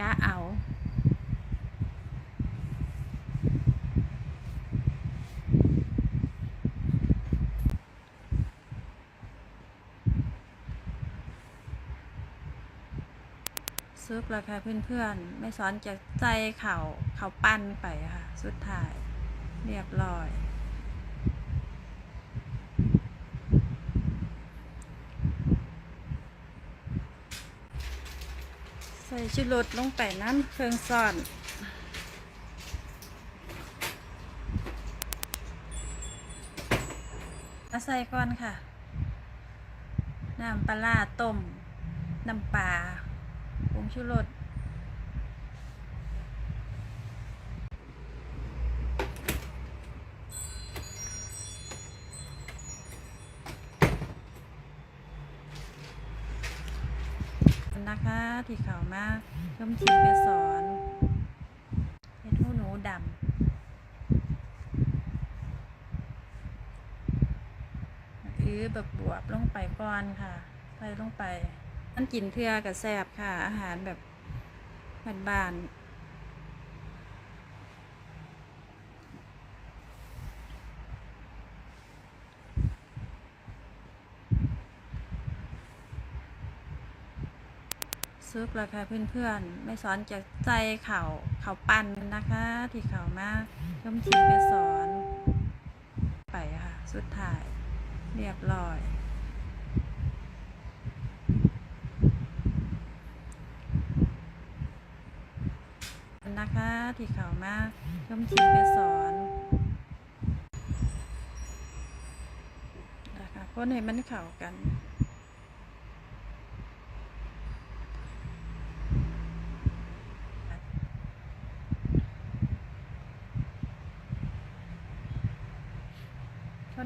กะเอาซุปราคาเพื่อนๆ ไม่ซ้อนจะใจเขาเขาปั้นไปค่ะ สุดท้าย เรียบร้อย ใส่ชุดรสลงไปน้ำเครื่องซ่อนมาใส่ก่อนค่ะ น้ำปลาร้าต้ม น้ำปลาผงชูรส นะคะ ที่เขามาเริ่มชิมไปสอนเห็ดหูหนูดำคือแบบบวบลงไปก่อนค่ะใส่ลงไปมันกินเทือกับแซบค่ะ อาหารแบบบ้านๆ ซุปราคาเพื่อนๆ ไม่สอนจะใจเขาเขาปั้นนะคะ ที่เขามาเริ่มชิมไปสอน ไปค่ะ สุดท้าย เรียบร้อย นะคะที่เขามาเริ่มชิมไปสอนนะคะคนให้มันเข้ากัน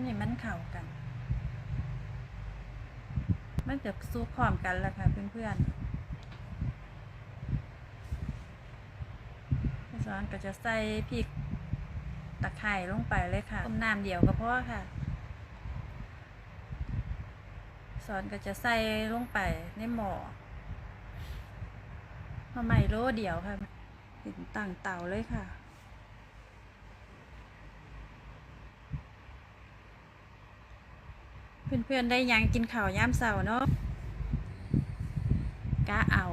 นให้มันเข้ากัน มันจะซุกพร้อมกันแล้วค่ะเพื่อนๆพี่สอนก็จะใส่พริกตะไคร่ลงไปเลยค่ะต้มน้ำเดียวก็พอค่ะสอนก็จะใส่ลงไปในหม้อมาใหม่โลเดียวค่ะถึงตั้งเตาเลยค่ะ เพื่อนๆได้ยังกินข้าวย่ามเสาเนาะกะเอา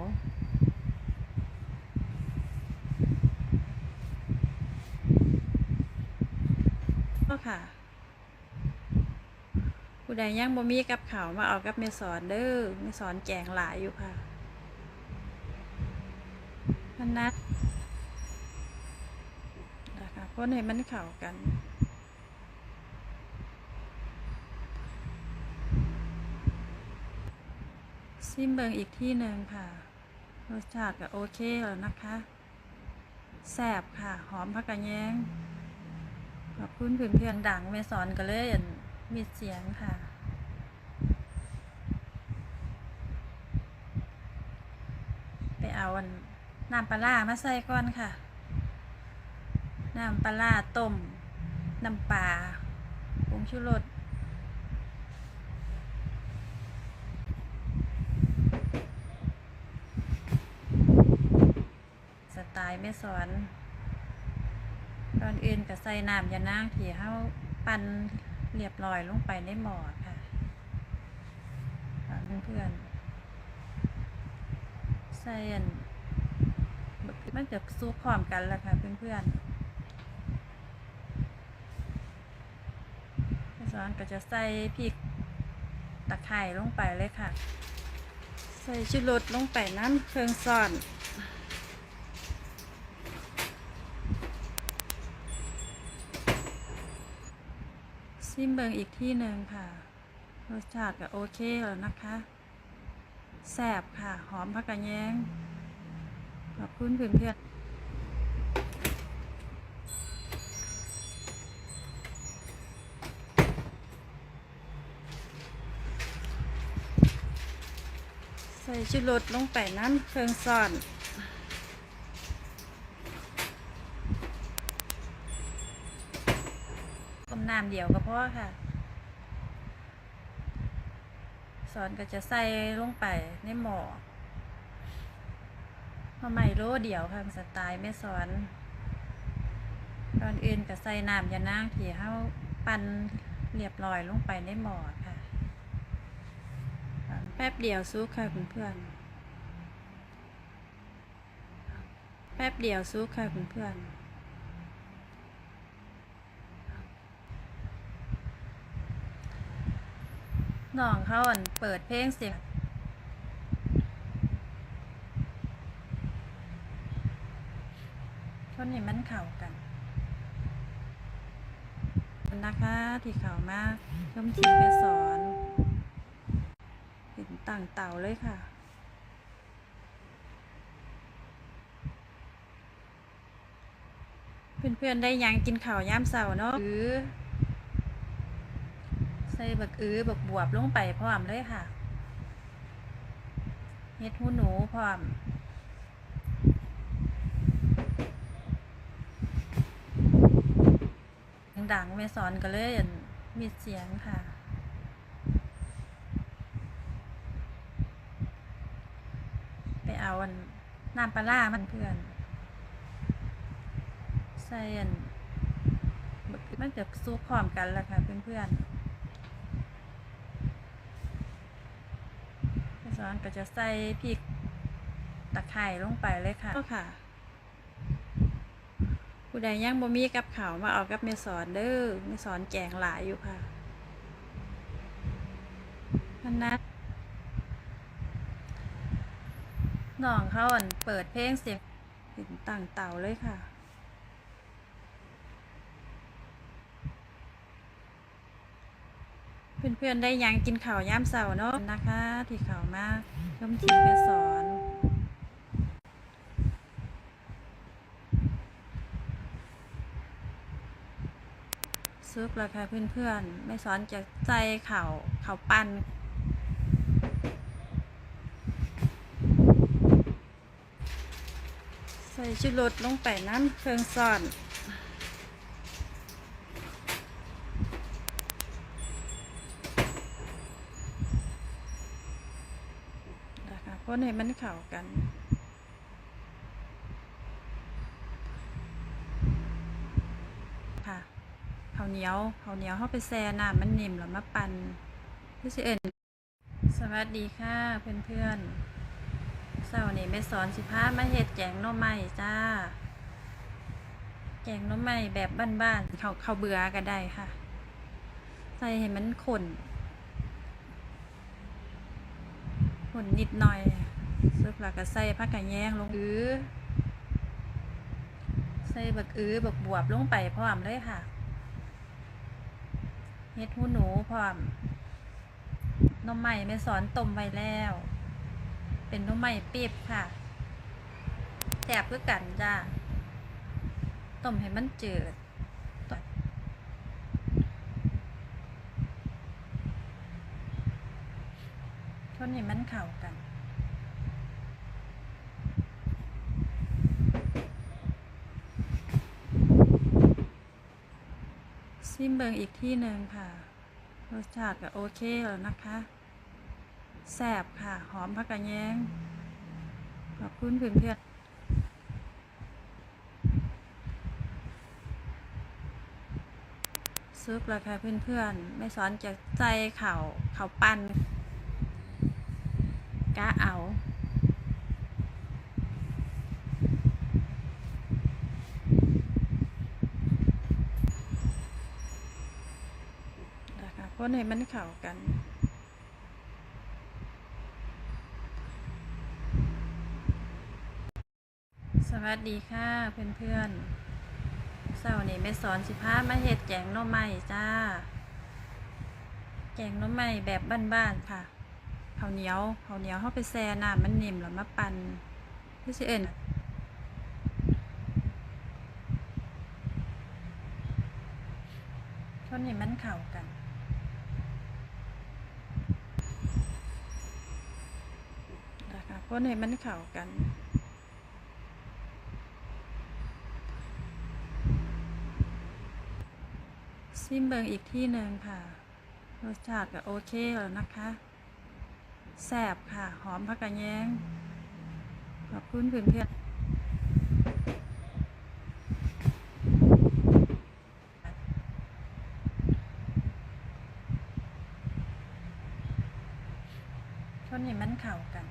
ก็ค่ะ ผู้ใดยังบ่มีกับเขาวมาเอากับเมสอนเด้อเมสอนแจงหลายอยู่ค่ะพันนัดนะคะคนให้มันเข้ากัน ซิมเบิงอีกที่หนึ่งค่ะ รสชาติก็โอเคแล้วนะคะแซ่บค่ะ หอมผักกระแยงขอบคุณเพื่อนๆดังเมสอนก็เลยมีเสียงค่ะไปเอาอันน้ำปลามาใส่ก่อนค่ะ น้ำปลาร้าต้ม น้ำปลาผงชูรส สไตล์แม่สอนก่อนอื่นก็ใส่น้ำยานางที่เฮาปั่นเรียบร้อยลงไปในหม้อค่ะค่ะเพื่อนใส่อันมันจะซุกพร้อมกันแล้วค่ะเพื่อนๆพี่สอนก็จะใส่พริกตะไคร่ลงไปเลยค่ะ ใส่ชูรสลงไปน้ำเครื่องซ่อน ซิมเบิงอีกที่หนึ่งค่ะ รสชาติก็โอเคแล้วนะคะแซ่บค่ะ หอมผักกระแยง ขอบคุณเพื่อนๆใส่ชุดรสลงไปน้ำเครื่องซ่อน ต้มน้ำ เดียวก็พอค่ะ สอนก็จะใส่ลงไปในหม้อข้าใหม่โลเดียวค่ะสไตล์แม่สอนก่อนอื่นก็ใส่น้ำยานางที่เฮาปั่นเรียบร้อยลงไปในหม้อค่ะ แป๊บเดียวซุกค่ะเพื่อนๆแป๊บเดียวซุกค่ะเพื่อนๆ น้องเขาอันเปิดเพลงเสียงคนนี้มันเข่ากันคุณนะคะที่เข่ามาชมทีไปสอนเห็นต่างเต่าเลยค่ะเพื่อนๆได้ยังกินข้าวย่ามเสาเนาะอือ ส่บักอื้อบักบวบลงไปพร้อมเลยค่ะเฮ็ดหูหนูพร้อมดังๆม่สอนก็เลยมีเสียงค่ะไปเอาอันน้ำปลาร้ามันเพื่อนใส่อันมันจะซุกพร้อมกันแล้วค่ะเพื่อนๆ พี่สอนก็จะใส่พริกตะไคร้ลงไปเลยค่ะก็ค่ะ ผู้ใดยังบ่มีกับเขาวมาเอากับเมสอนเด้อเมสอนแกงหลายอยู่ค่ะมันนัดน้องเขาอั่นเปิดเพลงเสียงเห็นต่างเต่าเลยค่ะ เพื่อนๆได้ยังกินข้าวย่ามเสาเนาะนะคะ ที่เขามาชมทีไปสอนซุปแล้วค่ะเพื่อนๆ ไม่สอนจะใส่ข่าวข่าวปั้นใส่ชุดรสลงไปน้ำเครื่องซ่อน นะ คะคนให้มันเข้ากันค่ะข้าวเหนียวข้าวเหนียวเข้าไปแช่น้ำมันนิ่มแล้วมาปั่นพี่สิเอิญสวัสดีค่ะเพื่อนๆเสาร์นี้แม่สอนสิพามาเฮ็ดแกงหน่อไม้จ้า แกงหน่อไม้แบบบ้านๆเขาเขาเบื่อก็ได้ค่ะ ใส่ให้มันข้นข้นนิดหน่อย ซุปแล้วก็ใส่ผักกะแยงลงอือใส่บักอือบักบวบลงไปพร้อมเลยค่ะเฮ็ดหูหนูพร้อมน่อไม้แม่สอนต้มไว้แล้ว เป็นน้ำใหม่ปีบค่ะแสบเพื่อกันจ้าต้มให้มันจืดคนให้มันเข้ากัน ซิมเบิงอีกที่หนึ่งค่ะ รสชาติก็โอเคแล้วนะคะแซ่บค่ะ หอมผักกระแยง ขอบคุณเพื่อนๆซุปแล้วค่ะเพื่อนๆ ไม่สอนจะใส่เข่าวข่าปั้นกะเอา นะ คนให้มันเข้ากัน สวัสดีค่ะเพื่อนๆเสาร์นี้แม่สอนสิพามาเฮ็ดแกงหน่อไม้จ้า แกงหน่อไม้แบบบ้านๆค่ะข้าวเหนียวข้าวเหนียวเข้าไปแช่น้ำมันนิ่มแล้วมาปั่นพี่สิเอิญคนให้มันเข้ากัน นะ คะคนให้มันเข้ากัน ซิมเบิงอีกที่หนึ่งค่ะ รสชาติก็โอเคแล้วนะคะ แซ่บค่ะ หอมผักกระแยงขอบคุณเพื่อนๆพื่อนชนให้มันเข้ากัน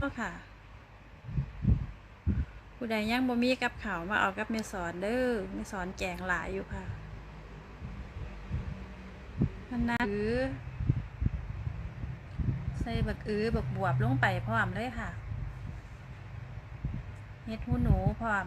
ก็ค่ะ ผู้ใดยังบ่มีกับเขาวมาเอากับเมสอนเด้อเมสอนแจงหลายอยู่ค่ะมันนาอือใส่บักอื้อบักบวบลงไปพร้อมเลยค่ะเฮ็ดหูหนูพร้อม